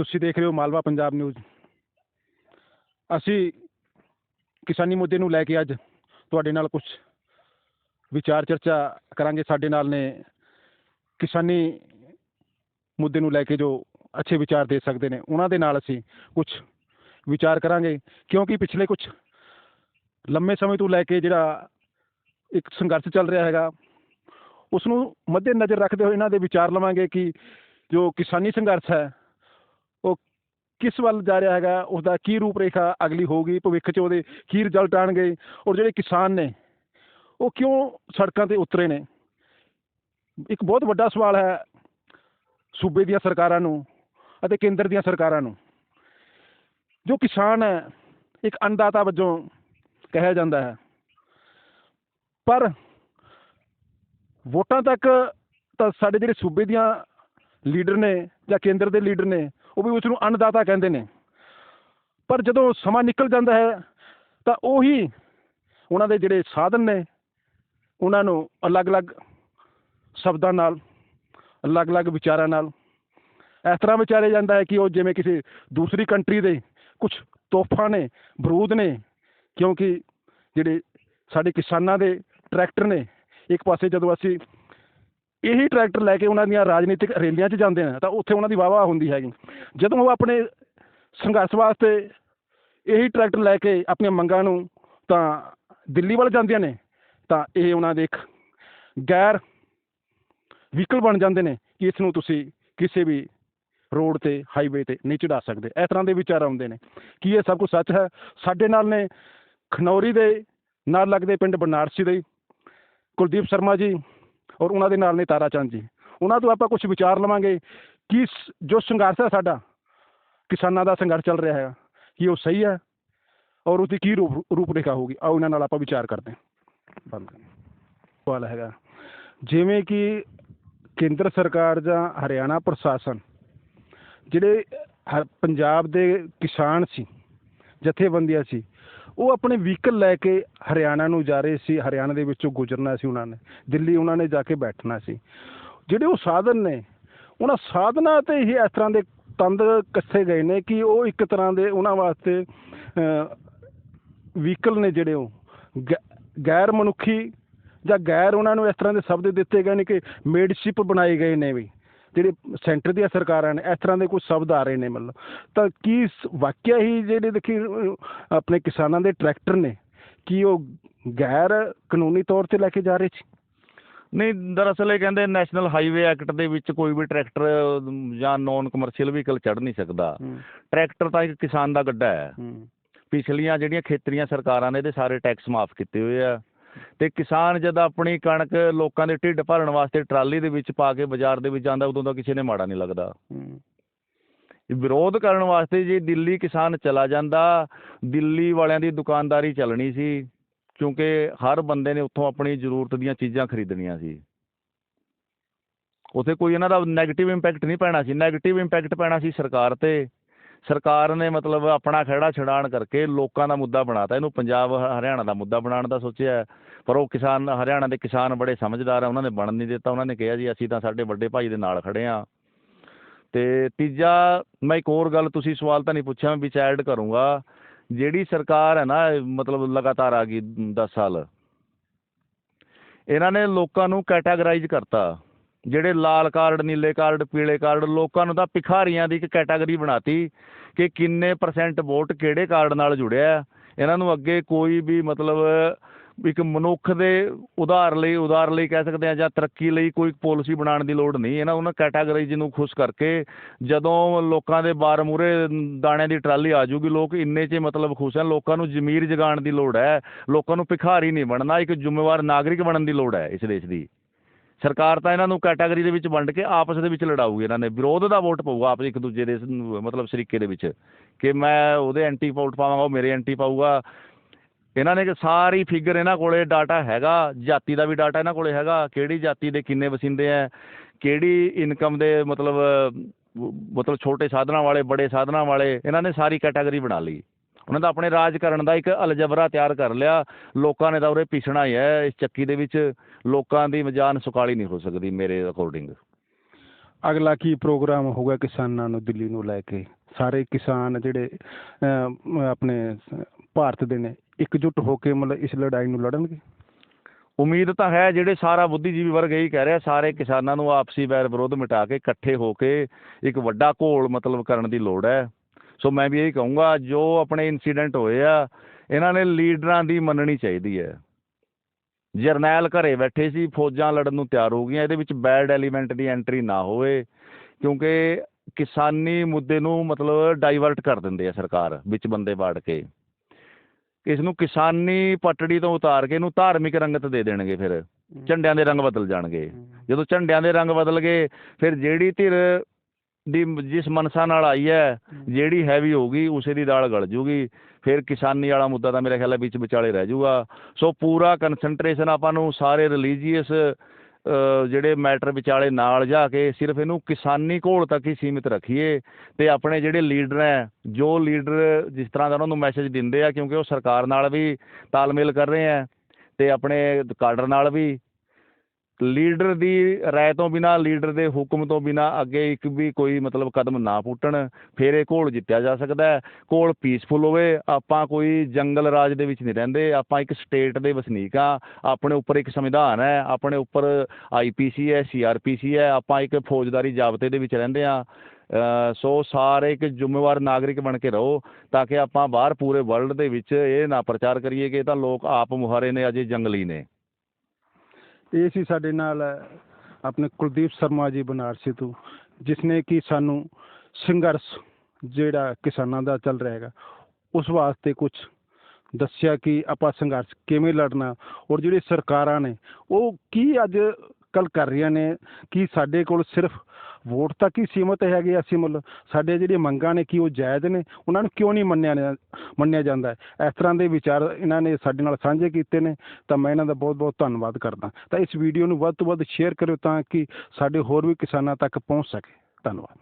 ਤੁਸੀਂ ਦੇਖ ਰਹੇ ਹੋ ਮਾਲਵਾ ਪੰਜਾਬ ਨਿਊਜ਼। ਅਸੀਂ ਕਿਸਾਨੀ ਮੁੱਦੇ ਨੂੰ ਲੈ ਕੇ ਅੱਜ ਤੁਹਾਡੇ ਨਾਲ ਕੁਝ ਵਿਚਾਰ ਚਰਚਾ ਕਰਾਂਗੇ। ਸਾਡੇ ਨਾਲ ਨੇ ਕਿਸਾਨੀ ਮੁੱਦੇ ਨੂੰ ਲੈ ਕੇ ਜੋ ਅੱਛੇ ਵਿਚਾਰ ਦੇ ਸਕਦੇ ਨੇ, ਉਹਨਾਂ ਦੇ ਨਾਲ ਅਸੀਂ ਕੁਝ ਵਿਚਾਰ ਕਰਾਂਗੇ। ਕਿਉਂਕਿ ਪਿਛਲੇ ਕੁਝ ਲੰਮੇ ਸਮੇਂ ਤੋਂ ਲੈ ਕੇ ਜਿਹੜਾ ਇੱਕ ਸੰਘਰਸ਼ ਚੱਲ ਰਿਹਾ ਹੈਗਾ ਉਸ ਨੂੰ ਮੱਦੇ ਨਜ਼ਰ ਰੱਖਦੇ ਹੋਏ ਇਹਨਾਂ ਦੇ ਵਿਚਾਰ ਲਵਾਂਗੇ ਕਿ ਜੋ ਕਿਸਾਨੀ ਸੰਘਰਸ਼ ਹੈ ਕਿਸ ਵੱਲ ਜਾ ਰਿਹਾ ਹੈਗਾ ਉਸ ਕੀ ਰੂਪ ਰੇਖਾ ਅਗਲੀ ਹੋਊਗੀ, ਭਵਿੱਖ 'ਚ ਉਹਦੇ ਕੀ ਰਿਜ਼ਲਟ ਆਣਗੇ ਔਰ ਜਿਹੜੇ ਕਿਸਾਨ ਨੇ, ਉਹ ਕਿਉਂ ਸੜਕਾਂ ਤੇ ਉਤਰੇ ਨੇ? ਇੱਕ ਬਹੁਤ ਵੱਡਾ ਸਵਾਲ ਹੈ ਸੂਬੇ ਦੀਆਂ ਸਰਕਾਰਾਂ ਨੂੰ ਅਤੇ ਕੇਂਦਰ ਦੀਆਂ ਸਰਕਾਰਾਂ ਨੂੰ। ਜੋ ਕਿਸਾਨ ਹੈ, ਇੱਕ ਅੰਨਦਾਤਾ ਵਜੋਂ ਕਿਹਾ ਜਾਂਦਾ ਹੈ। ਪਰ ਵੋਟਾਂ ਤੱਕ ਤਾਂ ਸਾਡੇ ਜਿਹੜੇ ਸੂਬੇ ਦੀਆਂ ਲੀਡਰ ਨੇ ਜਾਂ ਕੇਂਦਰ ਦੇ ਲੀਡਰ ਨੇ ਉਹ ਵੀ ਉਸ ਨੂੰ ਅੰਨਦਾਤਾ ਕਹਿੰਦੇ ਨੇ। ਪਰ ਜਦੋਂ ਸਮਾਂ ਨਿਕਲ ਜਾਂਦਾ ਹੈ, ਤਾਂ ਉਹੀ ਉਹਨਾਂ ਦੇ ਜਿਹੜੇ ਸਾਧਨ ਨੇ, ਉਹਨਾਂ ਨੂੰ ਅਲੱਗ-ਅਲੱਗ ਸ਼ਬਦਾਂ ਨਾਲ, ਅਲੱਗ-ਅਲੱਗ ਵਿਚਾਰਾਂ ਨਾਲ ਇਸ ਤਰ੍ਹਾਂ ਵਿਚਾਰਿਆ ਜਾਂਦਾ ਹੈ ਕਿ ਉਹ ਜਿਵੇਂ ਕਿਸੇ ਦੂਸਰੀ ਕੰਟਰੀ ਦੇ ਕੁਝ ਤੋਹਫਾ ਨੇ, ਬਰੂਦ ਨੇ, ਕਿਉਂਕਿ ਜਿਹੜੇ ਸਾਡੇ ਕਿਸਾਨਾਂ ਦੇ ਟਰੈਕਟਰ ਨੇ, ਇੱਕ ਪਾਸੇ ਜਦੋਂ ਅਸੀਂ ਇਹੀ ਟਰੈਕਟਰ ਲੈ ਕੇ ਉਹਨਾਂ ਦੀਆਂ ਰਾਜਨੀਤਿਕ ਰੈਲੀਆਂ 'ਚ ਜਾਂਦੇ ਨੇ, ਤਾਂ ਉੱਥੇ ਉਹਨਾਂ ਦੀ ਵਾਵਾ ਹੁੰਦੀ ਹੈਗੀ। ਜਦੋਂ ਉਹ ਆਪਣੇ ਸੰਘਰਸ਼ ਵਾਸਤੇ ਇਹੀ ਟਰੈਕਟਰ ਲੈ ਕੇ ਆਪਣੀਆਂ ਮੰਗਾਂ ਨੂੰ ਤਾਂ ਦਿੱਲੀ ਵੱਲ ਜਾਂਦੀਆਂ ਨੇ, ਤਾਂ ਇਹ ਉਹਨਾਂ ਦੇ ਇੱਕ ਗੈਰ ਵਹੀਕਲ ਬਣ ਜਾਂਦੇ ਨੇ ਕਿ ਇਸ ਨੂੰ ਤੁਸੀਂ ਕਿਸੇ ਵੀ ਰੋਡ ਤੇ, ਹਾਈਵੇ ਤੇ ਨਹੀਂ ਚੜਾ ਸਕਦੇ। ਇਸ ਤਰ੍ਹਾਂ ਦੇ ਵਿਚਾਰ ਆਉਂਦੇ ਨੇ ਕੀ ਇਹ ਸਭ ਕੁਝ ਸੱਚ ਹੈ। ਸਾਡੇ ਨਾਲ ਨੇ ਖਨੌਰੀ ਦੇ ਨਾਲ ਲੱਗਦੇ ਪਿੰਡ ਬਨਾਰਸੀ ਦੇ ਕੁਲਦੀਪ ਸ਼ਰਮਾ ਜੀ ਔਰ ਉਹਨਾਂ ਦੇ ਨਾਲ ਨੇ ਤਾਰਾ ਚੰਦ ਜੀ। ਉਹਨਾਂ ਤੋਂ ਆਪਾਂ ਕੁਝ ਵਿਚਾਰ ਲਵਾਂਗੇ ਕਿ ਸ- ਜੋ ਸੰਘਰਸ਼ ਹੈ ਸਾਡਾ, ਕਿਸਾਨਾਂ ਦਾ ਸੰਘਰਸ਼ ਚੱਲ ਰਿਹਾ ਹੈ ਕਿ ਉਹ ਸਹੀ ਹੈ ਔਰ ਉਹਦੀ ਕੀ ਰੂਪ, ਰੂਪਰੇਖਾ ਹੋਊਗੀ। ਆਓ ਇਹਨਾਂ ਨਾਲ ਆਪਾਂ ਵਿਚਾਰ ਕਰਦੇ ਹਾਂ। ਬੰਦ ਕਰ। ਸਵਾਲ ਹੈਗਾ, ਜਿਵੇਂ ਕਿ ਕੇਂਦਰ ਸਰਕਾਰ ਜਾਂ ਹਰਿਆਣਾ ਪ੍ਰਸ਼ਾਸਨ, ਜਿਹੜੇ ਹ- ਪੰਜਾਬ ਦੇ ਕਿਸਾਨ ਸੀ, ਜਥੇਬੰਦੀਆਂ ਸੀ ਉਹ ਆਪਣੇ ਵਹੀਕਲ ਲੈ ਕੇ ਹਰਿਆਣਾ ਨੂੰ ਜਾ ਰਹੇ ਸੀ, ਹਰਿਆਣਾ ਦੇ ਵਿੱਚੋਂ ਗੁਜ਼ਰਨਾ ਸੀ ਉਹਨਾਂ ਨੇ, ਦਿੱਲੀ ਉਹਨਾਂ ਨੇ ਜਾ ਕੇ ਬੈਠਣਾ ਸੀ। ਜਿਹੜੇ ਉਹ ਸਾਧਨ ਨੇ, ਉਹਨਾਂ ਸਾਧਨਾਂ ਤੇ ਹੀ ਇਸ ਤਰ੍ਹਾਂ ਦੇ ਤੰਦ ਕੱਸੇ ਗਏ ਨੇ ਕਿ ਉਹ ਇੱਕ ਤਰ੍ਹਾਂ ਦੇ ਉਹਨਾਂ ਵਾਸਤੇ ਵਹੀਕਲ ਨੇ ਜਿਹੜੇ ਉਹ, ਗੈ- ਗੈਰ ਮਨੁੱਖੀ ਜਾਂ ਗੈਰ ਉਹਨਾਂ ਨੂੰ ਇਸ ਤਰ੍ਹਾਂ ਦੇ ਸ਼ਬਦ ਦਿੱਤੇ ਗਏ ਨੇ ਕਿ ਮੇਡਸ਼ਿਪ ਬਣਾਏ ਗਏ ਨੇ ਵੀ। ਜਿਹੜੇ ਸੈਂਟਰ ਦੀਆਂ ਸਰਕਾਰਾਂ ਨੇ ਇਸ ਤਰ੍ਹਾਂ ਦੇ ਕੁਝ ਸ਼ਬਦ ਆ ਰਹੇ ਨੇ ਮਤਲਬ। ਤਾਂ ਕੀ ਵਾਕਿਆ ਹੀ ਜਿਹੜੇ ਦੇਖੀ ਆਪਣੇ ਕਿਸਾਨਾਂ ਦੇ ਟਰੈਕਟਰ ਨੇ ਕੀ ਉਹ ਗੈਰ ਕਾਨੂੰਨੀ ਤੌਰ ਤੇ ਲੈ ਕੇ ਜਾ ਰਹੇ ਸੀ? ਨਹੀਂ ਦਰਅਸਲ ਇਹ ਕਹਿੰਦੇ ਨੈਸ਼ਨਲ ਹਾਈਵੇ ਐਕਟ ਦੇ ਵਿੱਚ ਕੋਈ ਵੀ ਟਰੈਕਟਰ ਜਾਂ ਨੌਨ ਕਮਰਸ਼ੀਅਲ ਵਹੀਕਲ ਚੜ ਨਹੀਂ ਸਕਦਾ। ਟਰੈਕਟਰ ਤਾਂ ਇੱਕ ਕਿਸਾਨ ਦਾ ਗੱਡਾ ਹੈ। ਪਿਛਲੀਆਂ ਜਿਹੜੀਆਂ ਖੇਤਰੀਆਂ ਸਰਕਾਰਾਂ ਨੇ ਇਹਦੇ ਸਾਰੇ ਟੈਕਸ ਮਾਫ ਕੀਤੇ ਹੋਏ ਆ। ਤੇ ਕਿਸਾਨ ਜਦ ਆਪਣੀ ਕਣਕ ਲੋਕਾਂ ਦੇ ਢਿੱਡ ਭਰਨ ਵਾਸਤੇ ਟਰਾਲੀ ਦੇ ਵਿੱਚ ਪਾ ਕੇ ਬਾਜ਼ਾਰ ਦੇ ਵਿੱਚ ਜਾਂਦਾ ਉਦੋਂ ਤਾਂ ਕਿਸੇ ਨੇ ਮਾੜਾ ਨਹੀਂ ਲੱਗਦਾ। ਵਿਰੋਧ ਕਰਨ ਵਾਸਤੇ ਜੇ ਦਿੱਲੀ ਕਿਸਾਨ ਚਲਾ ਜਾਂਦਾ ਦਿੱਲੀ ਵਾਲਿਆਂ ਦੀ ਦੁਕਾਨਦਾਰੀ ਚੱਲਣੀ ਸੀ ਕਿਉਂਕਿ ਹਰ ਬੰਦੇ ਨੇ ਉੱਥੋਂ ਆਪਣੀ ਜ਼ਰੂਰਤ ਦੀਆਂ ਚੀਜ਼ਾਂ ਖਰੀਦਣੀਆਂ ਸੀ। ਉੱਥੇ ਕੋਈ ਇਹਨਾਂ ਦਾ 네ਗੇਟਿਵ ਇੰਪੈਕਟ ਨਹੀਂ ਪੈਣਾ ਸੀ 네ਗੇਟਿਵ ਇੰਪੈਕਟ ਪੈਣਾ ਸੀ ਸਰਕਾਰ ਤੇ। ਸਰਕਾਰ ਨੇ ਮਤਲਬ ਆਪਣਾ ਖਹਿੜਾ ਛਡਾਣ ਕਰਕੇ ਲੋਕਾਂ ਦਾ ਮੁੱਦਾ ਬਣਾਤਾ। ਇਹਨੂੰ ਪੰਜਾਬ, ਹਰਿਆਣਾ ਦਾ ਮੁੱਦਾ ਬਣਾਉਣ ਦਾ ਸੋਚਿਆ ਪਰ ਉਹ ਕਿਸਾਨ, ਹਰਿਆਣਾ ਦੇ ਕਿਸਾਨ ਬੜੇ ਸਮਝਦਾਰ ਆ, ਉਹਨਾਂ ਨੇ ਬਣਨ ਨਹੀਂ ਦਿੱਤਾ। ਉਹਨਾਂ ਨੇ ਕਿਹਾ ਜੀ, ਅਸੀਂ ਤਾਂ ਸਾਡੇ ਵੱਡੇ ਭਾਈ ਦੇ ਨਾਲ ਖੜੇ ਆ ਤੇ ਤੀਜਾ, ਮੈਂ ਇੱਕ ਹੋਰ ਗੱਲ ਤੁਸੀਂ ਸਵਾਲ ਤਾਂ ਨਹੀਂ ਪੁੱਛਿਆ, ਮੈਂ ਵਿੱਚ ਐਡ ਕਰੂੰਗਾ। ਜਿਹੜੀ ਸਰਕਾਰ ਹੈ ਨਾ, ਮਤਲਬ ਲਗਾਤਾਰ ਆ ਗਈ 10 ਸਾਲ। ਇਹਨਾਂ ਨੇ ਲੋਕਾਂ ਨੂੰ ਕੈਟਾਗਰਾਈਜ਼ ਕਰਤਾ। ਜਿਹੜੇ ਲਾਲ ਕਾਰਡ, ਨੀਲੇ ਕਾਰਡ, ਪੀਲੇ ਕਾਰਡ ਲੋਕਾਂ ਨੂੰ ਤਾਂ ਭਿਖਾਰੀਆਂ ਦੀ ਇੱਕ ਕੈਟਾਗਰੀ ਬਣਾਤੀ ਕਿ ਕਿੰਨੇ ਪਰਸੈਂਟ ਵੋਟ ਕਿਹੜੇ ਕਾਰਡ ਨਾਲ ਜੁੜਿਆ ਇਹਨਾਂ ਨੂੰ ਅੱਗੇ ਕੋਈ ਵੀ ਮਤਲਬ ਇੱਕ ਮਨੁੱਖ ਦੇ ਉਧਾਰ ਲਈ ਉਧਾਰ ਲਈ ਕਹਿ ਸਕਦੇ ਆ ਜਾਂ ਤਰੱਕੀ ਲਈ ਕੋਈ ਪਾਲਿਸੀ ਬਣਾਉਣ ਦੀ ਲੋੜ ਨਹੀਂ। ਇਹਨਾਂ ਉਹਨਾਂ ਕੈਟਾਗਰੀਜ਼ ਨੂੰ ਖੁਸ਼ ਕਰਕੇ ਜਦੋਂ ਲੋਕਾਂ ਦੇ ਬਾਰ ਮੂਰੇ ਦਾਣਿਆਂ ਦੀ ਟਰਾਲੀ ਆ ਜੂਗੀ ਲੋਕ ਇੰਨੇ 'ਚ ਮਤਲਬ ਖੁਸ਼ ਹਨ। ਲੋਕਾਂ ਨੂੰ ਜ਼ਮੀਰ ਜਗਾਉਣ ਦੀ ਲੋੜ ਹੈ। ਲੋਕਾਂ ਨੂੰ ਭਿਖਾਰੀ ਨਹੀਂ ਬਣਨਾ, ਇੱਕ ਜ਼ਿੰਮੇਵਾਰ ਨਾਗਰਿਕ ਬਣਨ ਦੀ ਲੋੜ ਹੈ ਇਸ ਦੇਸ਼ ਦੀ। ਸਰਕਾਰ ਤਾਂ ਇਹਨਾਂ ਨੂੰ ਕੈਟਾਗਰੀ ਦੇ ਵਿੱਚ ਵੰਡ ਕੇ ਆਪਸ ਦੇ ਵਿੱਚ ਲੜਾਊਗੀ ਇਹਨਾਂ ਨੇ। ਵਿਰੋਧ ਦਾ ਵੋਟ ਪਊਗਾ ਆਪਸ ਇੱਕ ਦੂਜੇ ਦੇ ਮਤਲਬ ਸ਼ਰੀਕੇ ਦੇ ਵਿੱਚ ਕਿ ਮੈਂ ਉਹਦੇ ਐਂਟੀ ਵੋਟ ਪਾਵਾਂਗਾ, ਉਹ ਮੇਰੇ ਐਂਟੀ ਪਾਊਗਾ। ਇਹਨਾਂ ਨੇ ਕਿ ਸਾਰੀ ਫਿਗਰ ਇਹਨਾਂ ਕੋਲੇ ਡਾਟਾ ਹੈਗਾ, ਜਾਤੀ ਦਾ ਵੀ ਡਾਟਾ ਇਹਨਾਂ ਕੋਲੇ ਹੈਗਾ, ਕਿਹੜੀ ਜਾਤੀ ਦੇ ਕਿੰਨੇ ਵਸਿੰਦੇ ਆ, ਕਿਹੜੀ ਇਨਕਮ ਦੇ ਮਤਲਬ ਮਤਲਬ ਛੋਟੇ ਸਾਧਨਾਂ ਵਾਲੇ, ਬੜੇ ਸਾਧਨਾਂ ਵਾਲੇ, ਇਹਨਾਂ ਨੇ ਸਾਰੀ ਕੈਟਾਗਰੀ ਬਣਾ ਲਈ। ਉਹਨਾਂ ਦਾ ਆਪਣੇ ਰਾਜ ਕਰਨ ਦਾ ਇੱਕ ਅਲਜਬਰਾ ਤਿਆਰ ਕਰ ਲਿਆ। ਲੋਕਾਂ ਨੇ ਤਾਂ ਉਰੇ ਪਿਸਣਾ ਹੀ ਹੈ ਇਸ ਚੱਕੀ ਦੇ ਵਿੱਚ ਲੋਕਾਂ ਦੀ ਜਾਨ ਸੁਕਾਲੀ ਨਹੀਂ ਹੋ ਸਕਦੀ ਮੇਰੇ ਅਕੋਰਡਿੰਗ ਅਗਲਾ ਕੀ ਪ੍ਰੋਗਰਾਮ ਹੋਊਗਾ ਕਿਸਾਨਾਂ ਨੂੰ ਦਿੱਲੀ ਨੂੰ ਲੈ ਕੇ? ਸਾਰੇ ਕਿਸਾਨ ਜਿਹੜੇ ਆਪਣੇ ਭਾਰਤ ਦੇ ਨੇ ਇਕਜੁੱਟ ਹੋ ਕੇ ਮਤਲਬ ਇਸ ਲੜਾਈ ਨੂੰ ਲੜਨਗੇ? ਉਮੀਦ ਤਾਂ ਹੈ ਜਿਹੜੇ ਸਾਰਾ ਬੁੱਧੀਜੀਵੀ ਵਰਗ ਇਹੀ ਕਹਿ ਰਿਹਾ ਸਾਰੇ ਕਿਸਾਨਾਂ ਨੂੰ ਆਪਸੀ ਵੈਰ ਵਿਰੋਧ ਮਿਟਾ ਕੇ ਇਕੱਠੇ ਹੋ ਕੇ ਇੱਕ ਵੱਡਾ ਘੋਲ ਮਤਲਬ ਕਰਨ ਦੀ ਲੋੜ ਹੈ। ਸੋ ਮੈਂ ਵੀ ਇਹੀ ਕਹੂੰਗਾ ਜੋ ਆਪਣੇ ਇਨਸੀਡੈਂਟ ਹੋਏ ਆ ਇਹਨਾਂ ਨੇ ਲੀਡਰਾਂ ਦੀ ਮੰਨਣੀ ਚਾਹੀਦੀ ਹੈ। ਜਰਨੈਲ ਘਰੇ ਬੈਠੇ ਸੀ ਫੌਜਾਂ ਲੜਨ ਨੂੰ ਤਿਆਰ ਹੋ ਗਈਆਂ ਇਹਦੇ ਵਿੱਚ ਬੈਡ ਐਲੀਮੈਂਟ ਦੀ ਐਂਟਰੀ ਨਾ ਹੋਵੇ ਕਿਉਂਕਿ ਕਿਸਾਨੀ ਮੁੱਦੇ ਨੂੰ ਮਤਲਬ ਡਾਈਵਰਟ ਕਰ ਦਿੰਦੇ ਆ ਸਰਕਾਰ ਵਿੱਚ ਬੰਦੇ ਬਾੜ ਕੇ। ਇਸ ਨੂੰ ਕਿਸਾਨੀ ਪਟੜੀ ਤੋਂ ਉਤਾਰ ਕੇ ਇਹਨੂੰ ਧਾਰਮਿਕ ਰੰਗਤ ਦੇ ਦੇਣਗੇ ਫਿਰ। ਝੰਡਿਆਂ ਦੇ ਰੰਗ ਬਦਲ ਜਾਣਗੇ। ਜਦੋਂ ਝੰਡਿਆਂ ਦੇ ਰੰਗ ਬਦਲ ਗਏ ਫਿਰ ਜਿਹੜੀ ਧਿਰ ਦੀ ਜਿਸ ਮਨਸਾ ਨਾਲ ਆਈ ਹੈ। ਜਿਹੜੀ ਹੈਵੀ ਹੋਊਗੀ ਉਸੇ ਦੀ ਦਾਲ ਗਲ ਜੂਗੀ। ਫਿਰ ਕਿਸਾਨੀ ਵਾਲਾ ਮੁੱਦਾ ਤਾਂ ਮੇਰੇ ਖਿਆਲ ਹੈ ਵਿੱਚ ਵਿਚਾਲੇ ਰਹਿ ਜਾਊਗਾ ਸੋ ਪੂਰਾ ਕਨਸੈਂਟਰੇਸ਼ਨ ਆਪਾਂ ਨੂੰ ਸਾਰੇ ਰਿਲੀਜੀਅਸ ਜਿਹੜੇ ਮੈਟਰ ਵਿਚਾਲੇ ਨਾਲ ਜਾ ਕੇ ਸਿਰਫ ਇਹਨੂੰ ਕਿਸਾਨੀ ਘੋਲ ਤੱਕ ਹੀ ਸੀਮਿਤ ਰੱਖੀਏ ਤੇ ਆਪਣੇ ਜਿਹੜੇ ਲੀਡਰ ਹੈ ਜੋ ਲੀਡਰ ਜਿਸ ਤਰ੍ਹਾਂ ਦਾ ਉਹਨਾਂ ਨੂੰ ਮੈਸੇਜ ਦਿੰਦੇ ਆ ਕਿਉਂਕਿ ਉਹ ਸਰਕਾਰ ਨਾਲ ਵੀ ਤਾਲਮੇਲ ਕਰ ਰਹੇ ਆ ਤੇ ਆਪਣੇ ਕਾਡਰ ਨਾਲ ਵੀ ਲੀਡਰ ਦੀ ਰਾਏ ਤੋਂ ਬਿਨਾ, ਲੀਡਰ ਦੇ ਹੁਕਮ ਤੋਂ ਬਿਨਾ ਅੱਗੇ ਇੱਕ ਵੀ ਕੋਈ ਮਤਲਬ ਕਦਮ ਨਾ ਪੁੱਟਣ, ਫਿਰ ਇਹ ਘੋਲ ਜਿੱਤਿਆ ਜਾ ਸਕਦਾ ਘੋਲ ਪੀਸਫੁਲ ਹੋਵੇ, ਆਪਾਂ ਕੋਈ ਜੰਗਲ ਰਾਜ ਦੇ ਵਿੱਚ ਨਹੀਂ ਰਹਿੰਦੇ, ਆਪਾਂ ਇੱਕ ਸਟੇਟ ਦੇ ਵਸਨੀਕ ਆ ਆਪਣੇ ਉੱਪਰ ਇੱਕ ਸੰਵਿਧਾਨ ਹੈ, ਆਪਣੇ ਉੱਪਰ ਆਈਪੀਸੀ ਹੈ ਸੀਆਰਪੀਸੀ ਹੈ, ਆਪਾਂ ਇੱਕ ਫੌਜਦਾਰੀ ਜ਼ਾਬਤੇ ਦੇ ਵਿੱਚ ਰਹਿੰਦੇ ਆ ਸੋ ਸਾਰੇ ਇੱਕ ਜ਼ਿੰਮੇਵਾਰ ਨਾਗਰਿਕ ਬਣ ਕੇ ਰਹੋ, ਤਾਂ ਕਿ ਆਪਾਂ ਬਾਹਰ ਪੂਰੇ ਵਰਲਡ ਦੇ ਵਿੱਚ ਇਹ ਨਾ ਪ੍ਰਚਾਰ ਕਰੀਏ ਕਿ ਇਹ ਤਾਂ ਲੋਕ ਆਪ ਮੁਹਾਰੇ ਨੇ, ਅਜੇ ਜੰਗਲੀ ਨੇ। ਇਹ ਸੀ ਸਾਡੇ ਨਾਲ ਆਪਣੇ ਕੁਲਦੀਪ ਸ਼ਰਮਾ ਜੀ ਬਨਾਰਸੀ ਤੋਂ, ਜਿਸਨੇ ਕਿ ਸਾਨੂੰ ਸੰਘਰਸ਼ ਜਿਹੜਾ ਕਿਸਾਨਾਂ ਦਾ ਚੱਲ ਰਿਹਾ ਹੈਗਾ, ਉਸ ਵਾਸਤੇ ਕੁਝ ਦੱਸਿਆ ਕਿ ਆਪਾਂ ਸੰਘਰਸ਼ ਕਿਵੇਂ ਲੜਨਾ, ਔਰ ਜਿਹੜੇ ਸਰਕਾਰਾਂ ਨੇ, ਉਹ ਕੀ ਅੱਜ ਕੱਲ ਕਰ ਰਹੀਆਂ ਨੇ, ਕਿ ਸਾਡੇ ਕੋਲ ਸਿਰਫ ਵੋਟ ਤੱਕ ਹੀ ਸੀਮਤ ਹੈਗੇ ਅਸੀਂ ਮਤਲਬ ਸਾਡੇ ਜਿਹੜੀਆਂ ਮੰਗਾਂ ਨੇ, ਕੀ ਉਹ ਜਾਇਜ਼ ਨੇ, ਉਹਨਾਂ ਨੂੰ ਕਿਉਂ ਨਹੀਂ ਮੰਨਿਆ ਨਾ- ਮੰਨਿਆ ਜਾਂਦਾ ਇਸ ਤਰ੍ਹਾਂ ਦੇ ਵਿਚਾਰ ਇਹਨਾਂ ਨੇ ਸਾਡੇ ਨਾਲ ਸਾਂਝੇ ਕੀਤੇ ਨੇ, ਤਾਂ ਮੈਂ ਇਹਨਾਂ ਦਾ ਬਹੁਤ ਬਹੁਤ ਧੰਨਵਾਦ ਕਰਦਾ। ਤਾਂ ਇਸ ਵੀਡੀਓ ਨੂੰ ਵੱਧ ਤੋਂ ਵੱਧ ਸ਼ੇਅਰ ਕਰਿਓ ਤਾਂ ਕਿ ਸਾਡੇ ਹੋਰ ਵੀ ਕਿਸਾਨਾਂ ਤੱਕ ਪਹੁੰਚ ਸਕੇ। ਧੰਨਵਾਦ।